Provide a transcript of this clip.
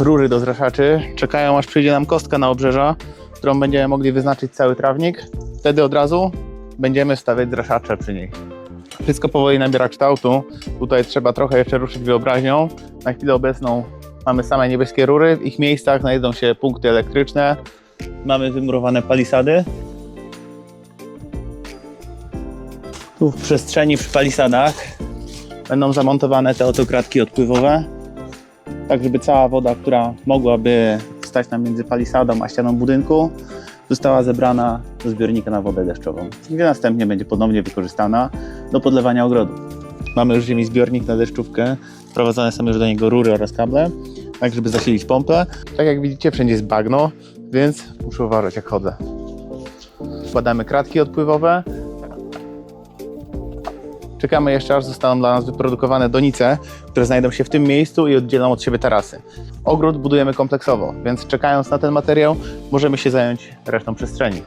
rury do zraszaczy. Czekają aż przyjdzie nam kostka na obrzeża, którą będziemy mogli wyznaczyć cały trawnik. Wtedy od razu będziemy stawiać zraszacze przy niej. Wszystko powoli nabiera kształtu. Tutaj trzeba trochę jeszcze ruszyć wyobraźnią. Na chwilę obecną mamy same niebieskie rury. W ich miejscach znajdą się punkty elektryczne. Mamy wymurowane palisady. Tu w przestrzeni przy palisadach będą zamontowane te oto kratki odpływowe, tak żeby cała woda, która mogłaby stać nam między palisadą a ścianą budynku, została zebrana do zbiornika na wodę deszczową, gdzie następnie będzie ponownie wykorzystana do podlewania ogrodu. Mamy już ziemi zbiornik na deszczówkę, wprowadzane są już do niego rury oraz kable, tak żeby zasilić pompę. Tak jak widzicie, wszędzie jest bagno, więc muszę uważać jak chodzę. Wkładamy kratki odpływowe, Czekamy jeszcze, aż zostaną dla nas wyprodukowane donice, które znajdą się w tym miejscu i oddzielą od siebie tarasy. Ogród budujemy kompleksowo, więc czekając na ten materiał, możemy się zająć resztą przestrzeni.